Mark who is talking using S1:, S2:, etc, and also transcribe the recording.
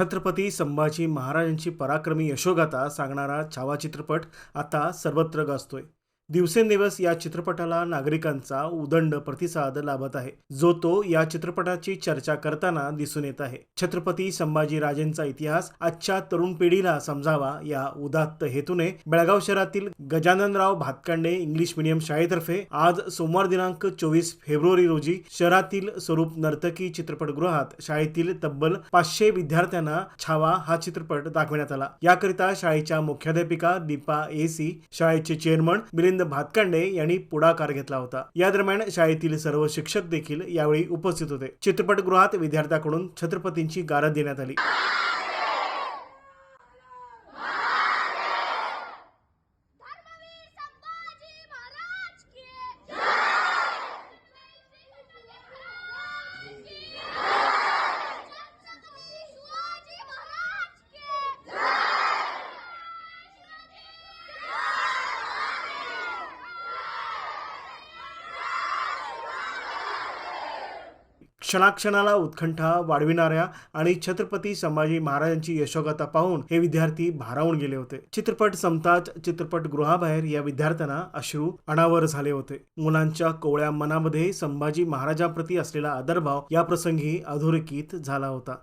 S1: छत्रपती संभाजी महाराजांची पराक्रमी यशोगाथा सांगणारा छावा चित्रपट आता सर्वत्र गाजतोय. दिवसेंदिवस या चित्रपटाला नागरिकांचा उदंड प्रतिसाद लाभत आहे. जो तो या चित्रपटाची चर्चा करताना दिसून येत आहे. छत्रपती संभाजी राजेंचा इतिहास आजच्या तरुण पिढीला समजावा या उदात्त हेतूने बेळगाव शहरातील गजाननराव भातकांडे इंग्लिश मीडियम शाळेतर्फे आज सोमवार दिनांक चोवीस फेब्रुवारी रोजी शहरातील स्वरूप नर्तकी चित्रपटगृहात शाळेतील तब्बल पाचशे विद्यार्थ्यांना छावा हा चित्रपट दाखवण्यात आला. याकरिता शाळेच्या मुख्याध्यापिका दीपा एसी शाळेचे चेअरमन मिलिंद भातकांडे यांनी पुढाकार घेतला होता. या दरम्यान शाळेतील सर्व शिक्षक देखील यावेळी उपस्थित होते. चित्रपटगृहात विद्यार्थ्याकडून छत्रपतींची गारद देण्यात आली. क्षणाक्षणाला उत्कंठा वाढविणाऱ्या आणि छत्रपती संभाजी महाराजांची यशोगाथा पाहून हे विद्यार्थी भारावून गेले होते. चित्रपट संपताच चित्रपटगृहाबाहेर या विद्यार्थ्यांना अश्रू अनावर झाले होते. मुलांच्या कोवळ्या मनामध्ये संभाजी महाराजांप्रती असलेला आदरभाव या प्रसंगी अधोरेखित झाला होता.